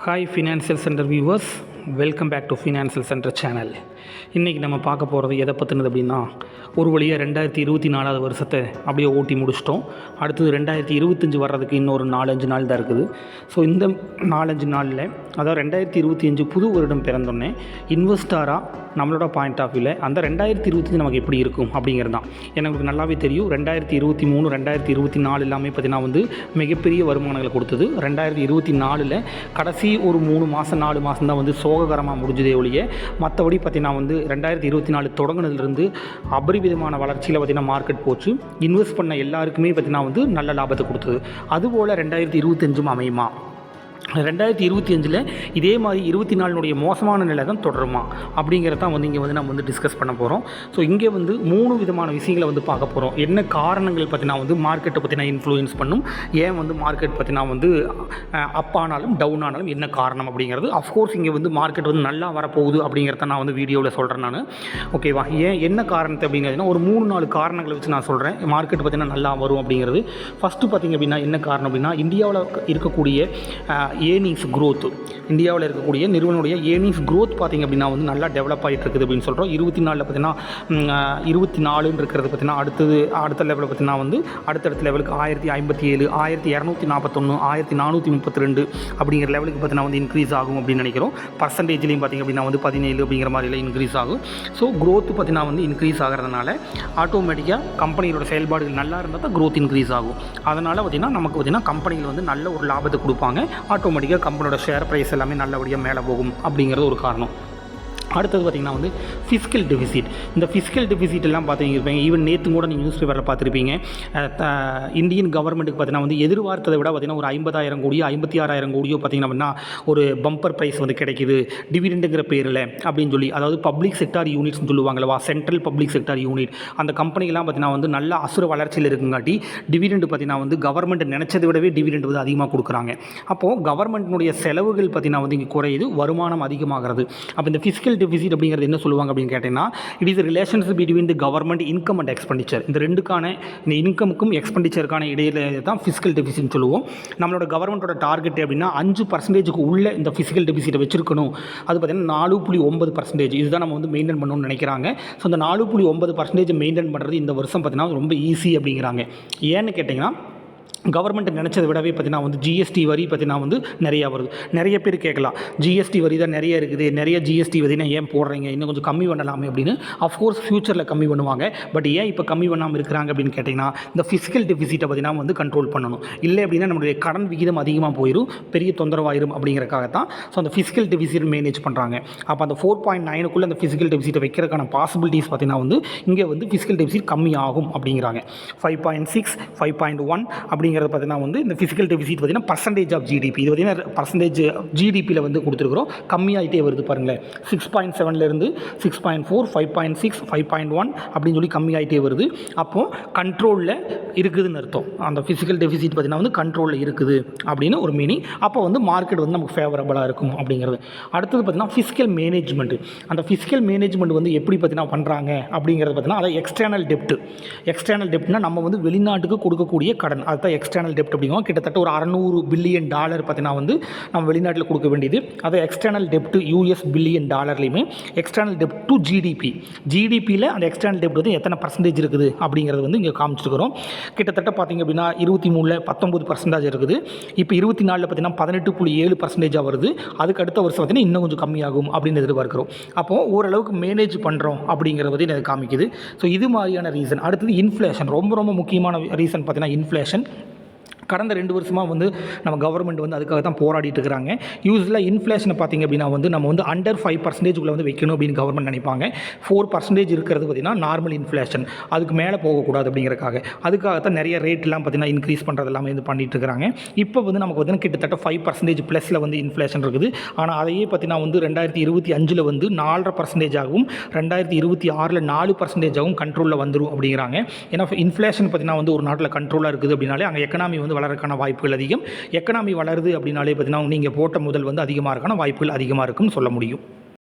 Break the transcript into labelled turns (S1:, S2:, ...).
S1: Hi financial centre viewers welcome back to financial centre channel இன்றைக்கி நம்ம பார்க்க போகிறது எதை பற்றினது அப்படின்னா ஒரு வழியாக ரெண்டாயிரத்தி இருபத்தி நாலாவது வருஷத்தை அப்படியே ஓட்டி முடிச்சிட்டோம். அடுத்தது ரெண்டாயிரத்தி இருபத்தஞ்சி வர்றதுக்கு இன்னொரு நாலஞ்சு நாள் தான் இருக்குது. ஸோ இந்த நாலஞ்சு நாளில் அதாவது ரெண்டாயிரத்தி இருபத்தி அஞ்சு புது வருடம் பிறந்தோடனே இன்வெஸ்டாராக நம்மளோட பாயிண்ட் ஆஃப் வியூவில் அந்த ரெண்டாயிரத்தி இருபத்தஞ்சு நமக்கு எப்படி இருக்கும் அப்படிங்கிறது தான். எனக்கு நல்லாவே தெரியும் ரெண்டாயிரத்தி இருபத்தி மூணு ரெண்டாயிரத்தி இருபத்தி நாலு எல்லாமே பார்த்தீங்கன்னா வந்து மிகப்பெரிய வருமானங்களை கொடுத்தது. ரெண்டாயிரத்தி இருபத்தி நாலில் கடைசி ஒரு மூணு மாதம் நாலு மாதம் தான் வந்து சோககரமாக முடிஞ்சதே ஒழிய மற்றபடி பார்த்தீங்கன்னா வந்து ரெண்டாயிரத்தி இருபத்தி நாலு தொடங்கினதுலேருந்து அபரிவிதமான வளர்ச்சியில் பார்த்தீங்கன்னா மார்க்கெட் போச்சு. இன்வெஸ்ட் பண்ண எல்லாருக்குமே பார்த்தீங்கன்னா வந்து நல்ல லாபத்தை கொடுத்தது. அதுபோல் ரெண்டாயிரத்தி இருபத்தஞ்சும் அமையுமா? ரெண்டாயிரத்தி இருபத்தி அஞ்சில் இதே மாதிரி இருபத்தி நாலுனுடைய மோசமான நிலை தான் தொடருமா? அப்படிங்கிறத தான் வந்து இங்கே வந்து நம்ம வந்து டிஸ்கஸ் பண்ண போகிறோம் ஸோ இங்கே வந்து மூணு விதமான விஷயங்களை வந்து பார்க்க போகிறோம் என்ன காரணங்கள் பற்றினா வந்து மார்க்கெட்டை பற்றினா இன்ஃப்ளூயன்ஸ் பண்ணும்? ஏன் வந்து மார்க்கெட் பற்றினா வந்து அப் ஆனாலும் டவுன் ஆனாலும் என்ன காரணம் அப்படிங்கிறது? அஃப்கோர்ஸ் இங்கே வந்து மார்க்கெட் வந்து நல்லா வரப்போகுது அப்படிங்கிறத நான் வந்து வீடியோவில் சொல்கிறேன் நான். ஓகேவா ஏன் என்ன காரணத்தை அப்படிங்கிறதுனா ஒரு மூணு நாலு காரணங்களை வச்சு நான் சொல்கிறேன் மார்க்கெட் பார்த்தீங்கன்னா நல்லா வரும் அப்படிங்கிறது. ஃபஸ்ட்டு பார்த்திங்க அப்படின்னா என்ன காரணம் அப்படின்னா இந்தியாவில் இருக்கக்கூடிய ஏர்னிங்ஸ் க்ரோத் இந்தியாவில் இருக்கக்கூடிய நிறுவனுடைய ஏர்னிங்ஸ் க்ரோத் பார்த்திங்க அப்படின்னா வந்து நல்லா டெவலப் ஆகிட்டு இருக்குது அப்படின்னு சொல்கிறோம் இருபத்தி நாலில் பார்த்தீங்கன்னா இருபத்தி நாலுன்னு இருக்கிறது பார்த்தீங்கன்னா அடுத்தது அடுத்த லெவலில் பார்த்தீங்கன்னா வந்து அடுத்தடுத்த லெவலுக்கு ஆயிரத்தி ஐம்பத்தி ஏழு ஆயிரத்தி இரநூத்தி நாற்பத்தொன்று ஆயிரத்தி நானூற்றி முப்பத்தி ரெண்டு அப்படிங்கிற லெவலுக்கு பார்த்தீங்கன்னா வந்து இன்க்ரீஸ் ஆகும் அப்படின்னு நினைக்கிறோம். பர்சன்டேஜ்லேயும் பார்த்திங்க அப்படின்னா வந்து பதினேழு அப்படிங்கிற மாதிரிலாம் இன்க்ரீஸ் ஆகும். ஸோ க்ரோத் பார்த்தீங்கன்னா வந்து இன்க்ரீஸ் ஆகிறதுனால ஆட்டோமேட்டிக்காக கம்பெனியோட செயல்பாடுகள் நல்லா இருந்தால் தான் க்ரோத் இன்க்ரீஸ் ஆகும். அதனால் பார்த்திங்கன்னா நமக்கு பார்த்திங்கன்னா கம்பெனியில் வந்து நல்ல ஒரு லாபத்தை கொடுப்பாங்க. ஆட்டோமேட்டிக்காக கம்பெனியோட ஷேர் ப்ரைஸ் எல்லாமே நல்லபடியாக மேலே போகும் அப்படிங்கிறது ஒரு காரணம். அடுத்தது பார்த்திங்கன்னா வந்து ஃபிஸிக்கல் டெபிசிட் இந்த ஃபிஸிக்கல் டெபிசிட் எல்லாம் பார்த்துருப்பீங்க ஈவன் நேற்று கூட நீங்கள் நியூஸ் பேப்பரில் பார்த்துருப்பீங்க. இந்தியன் கவர்மெண்ட்டுக்கு பார்த்தீங்கன்னா வந்து எதிர்பார்த்ததை விட பார்த்திங்கன்னா ஒரு ஐம்பதாயிரம் கோடியோ ஐம்பத்தி ஆறாயிரம் கோடியோ பார்த்திங்கன்னா அப்படின்னா ஒரு பம்பர் ப்ரைஸ் வந்து கிடைக்குது. டிவிடெண்டுங்கிற பேரில் அப்படின்னு சொல்லி அதாவது பப்ளிக் செக்டார் யூனிட்ஸ்னு சொல்லுவாங்களவா சென்ட்ரல் பப்ளிக் செக்டார் யூனிட் அந்த கம்பெனிலாம் பார்த்திங்கன்னா வந்து நல்ல அசுர வளர்ச்சியில் இருக்குங்காட்டி டிவிடெண்டு பார்த்திங்கன்னா வந்து கவர்மெண்ட் நினச்சதை விடவே டிவிடெண்ட் வந்து அதிகமாக கொடுக்குறாங்க. அப்போது கவர்மெண்ட்டினுடைய செலவுகள் பார்த்திங்கன்னா வந்து இங்கே குறையுது வருமானம் அதிகமாகிறது. அப்போ இந்த ஃபிஸிக்கல் டெபிசிட் அப்படிங்கிறது என்ன சொல்லுவாங்க அப்படின்னு கேட்டிங்கன்னா it is relations between the government income and expenditure இந்த ரெண்டுக்கான இந்த இன்கமுக்கும் எக்ஸ்பெண்டிச்சருக்கான இடையில தான் ஃபிசிக்கல் டெபிசிட்னு சொல்லுவோம். நம்மளோட கவர்மெண்ட்டோட டார்கெட் அப்படின்னா அஞ்சு பர்சன்டேஜுக்கு உள்ள இந்த ஃபிசிக்கல் டெபிசிட்டை வச்சிருக்கணும். அது பார்த்தீங்கன்னா நாலு புள்ளி ஒன்பது பர்சன்டேஜ் இதுதான் நம்ம வந்து மெயின்டைன் பண்ணணும்னு நினைக்கிறாங்க. ஸோ இந்த நாலு புள்ளி ஒன்பது பர்சன்டேஜ் மெயின்டைன் பண்ணுறது இந்த வருஷம் பார்த்தீங்கன்னா ரொம்ப ஈஸி அப்படிங்கிறாங்க. ஏன்னு கேட்டிங்கன்னா கவர்மெண்ட் நினச்சதை விடவே பார்த்தீங்கன்னா வந்து ஜிஎஸ்டி வரி பார்த்தீங்கன்னா வந்து நிறையா வருது. நிறைய பேர் கேட்கலாம். ஜிஎஸ்டி வரி தான் நிறைய இருக்குது. நிறைய ஜிஎஸ்டி வரினா ஏன் போடுறீங்க? இன்னும் கொஞ்சம் கம்மி பண்ணலாமே அப்படின்னு. அஃப்கோர்ஸ் ஃப்யூச்சரில் கம்மி பண்ணுவாங்க. பட் ஏன் இப்போ கம்மி பண்ணாமல் இருக்கிறாங்க அப்படின்னு கேட்டிங்கன்னா இந்த ஃபிசிக்கல் டெஃபிசிட்டை பார்த்தீங்கன்னா வந்து கண்ட்ரோல் பண்ணணும். இல்லை அப்படின்னா நம்மளுடைய கடன் விகிதம் அதிகமாக போயிடும் பெரிய தொந்தரவாயிரும் அப்படிங்கிறக்காக தான் ஸோ அந்த ஃபிசிக்கல் டெஃபிசிட் மேனேஜ் பண்ணுறாங்க அப்போ அந்த ஃபோர் பாயிண்ட் நைனுக்குள்ளே அந்த ஃபிசிக்கல் டெஃபிசிட்டை வைக்கிறதுக்கான பாசிபிலிட்டிஸ் பார்த்தீங்கன்னா வந்து இங்கே வந்து ஃபிசிக்கல் டெஃபிசிட் கம்மி ஆகும் அப்படிங்கிறாங்க five point six five point one அப்படிங்கிறது பார்த்தீங்கன்னா வந்து இந்த ஃபிசிக்கல் டெபிசிட் பார்த்தீங்கன்னா பர்சன்டேஜ் ஆஃப் ஜிடிபி இது பார்த்தீங்கன்னா பர்சன்டேஜ் ஜிடிபியில் வந்து கொடுத்துருக்குறோம். கம்மியாகிட்டே வருது பாருங்களேன். Six point செவன்லேருந்து six point four five point six five point one அப்படின்னு சொல்லி கம்மியாகிட்டே வருது. அப்போது கண்ட்ரோலில் இருக்குதுன்னு அர்த்தம். அந்த ஃபிசிக்கல் டெபிசிட் பார்த்தீங்கன்னா வந்து கண்ட்ரோலில் இருக்குது அப்படின்னு ஒரு மீனிங் அப்போ வந்து மார்க்கெட் வந்து நமக்கு ஃபேவரபுளாக இருக்கும் அப்படிங்கிறது. அடுத்தது பார்த்தீங்கன்னா ஃபிசிக்கல் மேனேஜ்மெண்ட் அந்த ஃபிசிக்கல் மேனேஜ்மெண்ட் வந்து எப்படி பார்த்தீங்கன்னா பண்ணுறாங்க அப்படிங்கிறது பார்த்தீங்கன்னா அதை எக்ஸ்டர்னல் டெப்ட் எக்ஸ்டர்னல் டெப்ட்னா நம்ம வந்து வெளிநாட்டுக்கு கொடுக்கக்கூடிய கடன். அதுதான் எக்ஸ்டர்னல் டெப்ட் அப்படிங்கும். கிட்டத்தட்ட ஒரு அறநூறு பில்லியன் டாலர் பார்த்தீங்கன்னா வந்து நம்ம வெளிநாட்டில் கொடுக்க வேண்டியது. அது எக்ஸ்டர்னல் டெப்ட் யூஎஸ் பில்லியன் டாலர்லையுமே எக்ஸ்டர்னல் டெப்ட் டு ஜிடிபி ஜிடிபியில் அந்த எக்ஸ்டர்னல் டெப்ட் வந்து எத்தனை பர்சன்டேஜ் இருக்குது அப்படிங்கிறது வந்து இங்கே காமிச்சிருக்கிறோம். கிட்டத்தட்ட பார்த்தீங்க அப்படின்னா இருபத்தி மூணில் பத்தொம்பது பர்சன்டேஜ் இருக்குது. இப்போ இருபத்தி நாலில் பார்த்தீங்கன்னா பதினெட்டு புள்ளி ஏழு பர்சன்டேஜாக வருது. அதுக்கு அடுத்த வருஷம் பார்த்தீங்கன்னா இன்னும் கொஞ்சம் கம்மியாகும் அப்படின்னு எதிர்பார்க்குறோம். அப்போது ஓரளவுக்கு மேனேஜ் பண்ணுறோம் அப்படிங்கிறத பற்றி எனக்கு காமிக்குது. ஸோ இது மாதிரியான ரீசன் அடுத்தது இன்ஃப்ளேஷன் ரொம்ப ரொம்ப முக்கியமான ரீசன் பார்த்தீங்கன்னா இன்ஃப்ளேஷன் கடந்த ரெண்டு வருஷமாக வந்து நம்ம கவர்மெண்ட் வந்து அதுக்காக தான் போராடிட்டு இருக்கிறாங்க. யூஸ்வலாக இன்ஃப்ளேஷனை பார்த்திங்க அப்படின்னா வந்து நம்ம வந்து அண்டர் ஃபைவ் பர்சன்டேஜ்குள்ளே வந்து வைக்கணும் அப்படின்னு கவர்மெண்ட் நினைப்பாங்க. ஃபோர் பர்சன்டேஜ் இருக்கிறது பார்த்திங்கன்னா நார்மல் இன்ஃப்ளேஷன் அதுக்கு மேலே போகக்கூடாது அப்படிங்கிறக்காக அதுக்காகத்தான் நிறைய ரேட்லாம் பார்த்திங்கன்னா இன்க்ரீஸ் பண்ணுறது எல்லாமே வந்து பண்ணிட்டு இருக்கிறாங்க. இப்போ வந்து நமக்கு வந்து கிட்டத்தட்ட ஃபைவ் பர்சன்டேஜ் ப்ளஸில் வந்து இன்ஃப்ளேஷன் இருக்குது. ஆனால் அதையே பார்த்திங்கன்னா வந்து ரெண்டாயிரத்தி இருபத்தி அஞ்சில் வந்து நாலரை பர்சன்டேஜ் ஆகும் ரெண்டாயிரத்தி இருபத்தி ஆறில் நாலு பர்சன்டேஜாகவும் கண்ட்ரோலில் வந்துடும் அப்படிங்கிறாங்க. ஏன்னா இன்ஃப்ளேஷன் பார்த்திங்கன்னா வந்து ஒரு நாட்டில் கண்ட்ரோலாக இருக்குது அப்படின்னாலே அங்கே எக்கனாமி வந்து வளரக்கான வாய்ப்புகள் அதிகம். எக்கனாமி வளருது அப்படின்னாலே பார்த்தீங்கன்னா நீங்கள் போட்ட முதல் வந்து அதிகமாக இருக்கான வாய்ப்புகள் அதிகமாக இருக்கும்னு சொல்ல முடியும்.